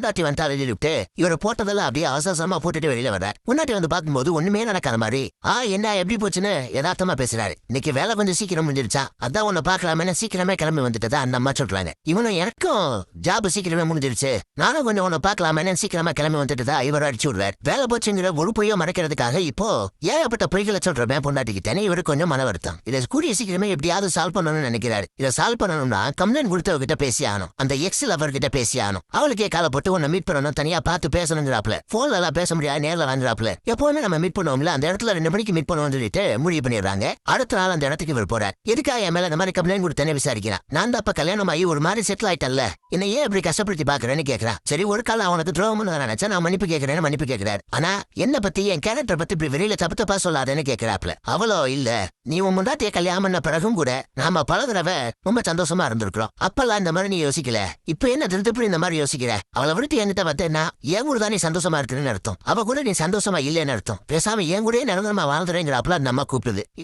முன்னாடி வந்து அழுதுட்டு இவரை போட்டதெல்லாம் அப்படியே அவசரமா போட்டுட்டு வெளியில வர முன்னாடி வந்து பார்க்கும்போது ஒண்ணுமே நடக்காத மாதிரி ஆ என்ன எப்படி போச்சுன்னு? யதார்த்தமா பேசுறாரு. இன்னைக்கு வேலை கொஞ்சம் சீக்கிரம் முடிஞ்சிருச்சா? அதான் உன்னை பாக்கலாமே சீக்கிரமே கிளம்பி வந்துட்டதா அந்த அம்மா சொல்றாங்க. இவனும் எனக்கும் ஜாப் சீக்கிரமே முடிஞ்சிருச்சு. நானும் கொஞ்சம் உன்னை பாக்கலாமே சீக்கிரமா கிளம்பி வந்துட்டதா இவர் அடிச்சு விடுவார் வேலை போச்சுங்கிற ஒரு பொய்யோ மறைக்கிறதுக்காக இப்போ ஏகப்பட்ட பொய்களை சொல்றமே பொண்டாட்டிக்கிட்டேனே இவரு கொஞ்சம் மன வருத்தம். இதை கூடிய சீக்கிரமே எப்படியாவது சால்வ் பண்ணணும்னு நினைக்கிறாரு. இதை சால்வ் பண்ணணும்னா கம்ப்ளைண்ட் கொடுத்தவகிட்ட பேசி ஆகணும். அந்த எக்ஸ் அவர்கிட்ட பேசி ஆகணும். அவளுக்கே காலை போட்டு உன்னை மீட் பண்ணணும். தனியா பார்த்து பேசணுங்கிறாப்ல போன்ல எல்லாம் பேச முடியாது. நேர்ல வாங்குறாப்ல எப்பவுமே நம்ம மீட் பண்ணுவோம்ல. அந்த இடத்துல ரெண்டு மணிக்கு மீட் பண்ணுவோம்னு சொல்லிட்டு முடிவு பண்ணிடுறாங்க. அடுத்த நாள் அந்த இடத்துக்கு இவர் போறார். எதுக்காக என் மேல இந்த மாதிரி கம்ப்ளைண்ட் கொடுத்தேன்னு விசாரிக்கிறான். நான் தான் அப்ப கல்யாணம் ஆகி ஒரு மாதிரி செட்டில் ஆயிட்டல்ல என்ன ஏன் இப்படி கஷ்டப்படுத்தி பாக்குறேன்னு கேக்குறான் சரி ஒரு கால அவனுக்கு துரோகம்னு நான் நினைச்சா நான் மன்னிப்பு கேக்குறேன்னு மன்னிப்பு கேக்குறாரு. ஆனா என்ன பத்தி என் கேரக்டர் பத்தி இப்படி வெளியில தப்பு தப்பா சொல்லாதேன்னு கேக்குறாப்ல அவளோ இல்ல. நீ உன் முண்டாட்டிய கல்யாணம் பண்ண பிறகும் கூட நாம பல தடவை ரொம்ப சந்தோஷமா இருந்திருக்கிறோம். அப்பெல்லாம் இந்த மாதிரி நீ யோசிக்கல. இப்ப என்ன திருப்பி இந்த மாதிரி யோசிக்கிற? அவளை விட்டு என்கிட்ட வந்தேன்னா என் கூட தான் நீ சந்தோஷமா இருக்குன்னு அர்த்தம். அவ கூட நீ சந்தோஷமா இல்லைன்னு அர்த்தம். பேசாம என் கூட நிரந்தரமா வாழ்ந்துறேங்கிறாப்ல அந்த அம்மா கூப்பிடுது.